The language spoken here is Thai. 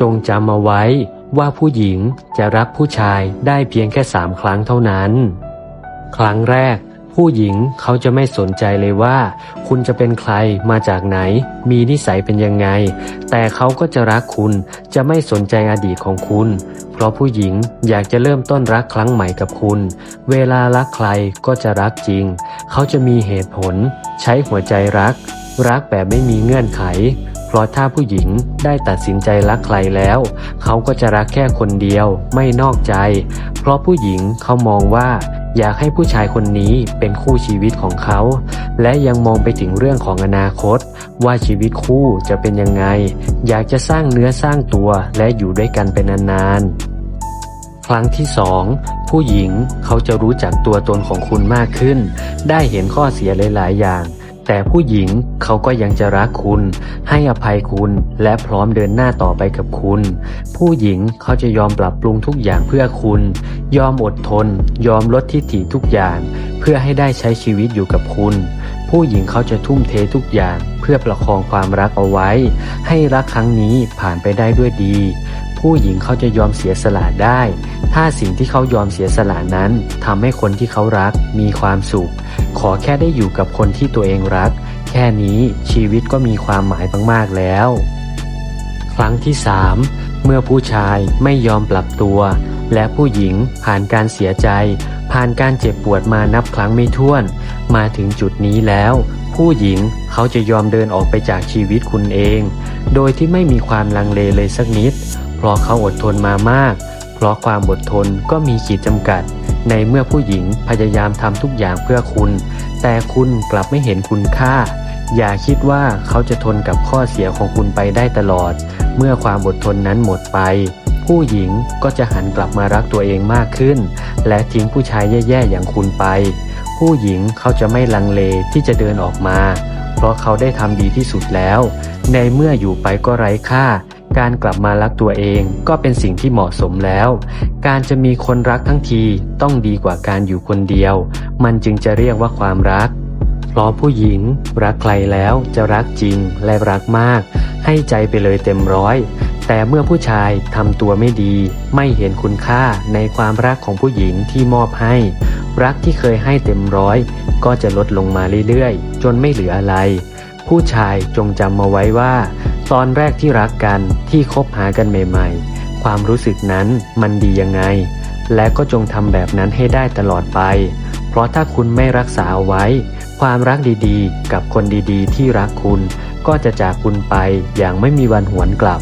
จงจำเอาไว้ว่าผู้หญิงจะรักผู้ชายได้เพียงแค่สามครั้งเท่านั้น ครั้งแรก ผู้หญิงเขาจะไม่สนใจเลยว่า คุณจะเป็นใครมาจากไหน มีนิสัยเป็นยังไง แต่เขาก็จะรักคุณจะไม่สนใจอดีตของคุณ เพราะผู้หญิงอยากจะเริ่มต้นรักครั้งใหม่กับคุณ เวลารักใครก็จะรักจริง เขาจะมีเหตุผล ใช้หัวใจรัก รักแบบไม่มีเงื่อนไข เพราะถ้าผู้หญิงได้ตัดสินใจรักใครแล้ว เขาก็จะรักแค่คนเดียวไม่นอกใจ เพราะผู้หญิงเขามองว่าอยากให้ผู้ชายคนนี้เป็นคู่ชีวิตของเขา และยังมองไปถึงเรื่องของอนาคต ว่าชีวิตคู่จะเป็นยังไง อยากจะสร้างเนื้อสร้างตัวและอยู่ด้วยกันเป็นนานๆ ครั้งที่สองผู้หญิงเขาจะรู้จักตัวตนของคุณมากขึ้น ได้เห็นข้อเสียหลาย ๆ อย่าง แต่ผู้หญิงเขาก็ยังจะรักคุณ ให้อภัยคุณและพร้อมเดินหน้าต่อไปกับคุณ ผู้หญิงเขาจะยอมปรับปรุงทุกอย่างเพื่อคุณ ยอมอดทน ยอมลดทิฐิทุกอย่าง เพื่อให้ได้ใช้ชีวิตอยู่กับคุณ ผู้หญิงเขาจะทุ่มเททุกอย่าง เพื่อประคองความรักเอาไว้ ให้รักครั้งนี้ผ่านไปได้ด้วยดี ผู้หญิงเขาจะยอมเสียสละได้ ถ้าสิ่งที่เขายอมเสียสละนั้นทำให้คนที่เขารักมีความสุข ขอแค่ได้อยู่กับคนที่ตัวเองรัก แค่นี้ชีวิตก็มีความหมายมากๆแล้ว ครั้งที่สามเมื่อผู้ชายไม่ยอมปรับตัว และผู้หญิงผ่านการเสียใจ ผ่านการเจ็บปวดมานับครั้งไม่ถ้วน มาถึงจุดนี้แล้ว ผู้หญิงเขาจะยอมเดินออกไปจากชีวิตคุณเอง โดยที่ไม่มีความลังเลเลยสักนิด เพราะเขาอดทนมามาก เพราะความอดทนก็มีขีดจำกัด ในเมื่อผู้หญิงพยายามทำทุกอย่างเพื่อคุณ แต่คุณกลับไม่เห็นคุณค่า อย่าคิดว่าเขาจะทนกับข้อเสียของคุณไปได้ตลอด เมื่อความอดทนนั้นหมดไป ผู้หญิงก็จะหันกลับมารักตัวเองมากขึ้น และทิ้งผู้ชายแย่ๆอย่างคุณไป ผู้หญิงเขาจะไม่ลังเลที่จะเดินออกมา เพราะเขาได้ทำดีที่สุดแล้ว ในเมื่ออยู่ไปก็ไร้ค่า การกลับมารักตัวเองก็เป็นสิ่งที่เหมาะสมแล้ว การจะมีคนรักทั้งทีต้องดีกว่าการอยู่คนเดียว มันจึงจะเรียกว่าความรักเพราะผู้หญิง รักใครแล้วจะรักจริงและรักมาก ให้ใจไปเลยเต็มร้อย แต่เมื่อผู้ชายทำตัวไม่ดี ไม่เห็นคุณค่าในความรักของผู้หญิงที่มอบให้ รักที่เคยให้เต็มร้อย ก็จะลดลงมาเรื่อยๆ จนไม่เหลืออะไร ผู้ชายจงจำมาไว้ว่า ตอนแรกที่รักกันที่คบหากันใหม่ ๆ ความรู้สึกนั้นมันดียังไง และก็จงทำแบบนั้นให้ได้ตลอดไป เพราะถ้าคุณไม่รักษาเอาไว้ ความรักดีๆ กับคนดีๆ ที่รักคุณ ก็จะจากคุณไปอย่างไม่มีวันหวนกลับ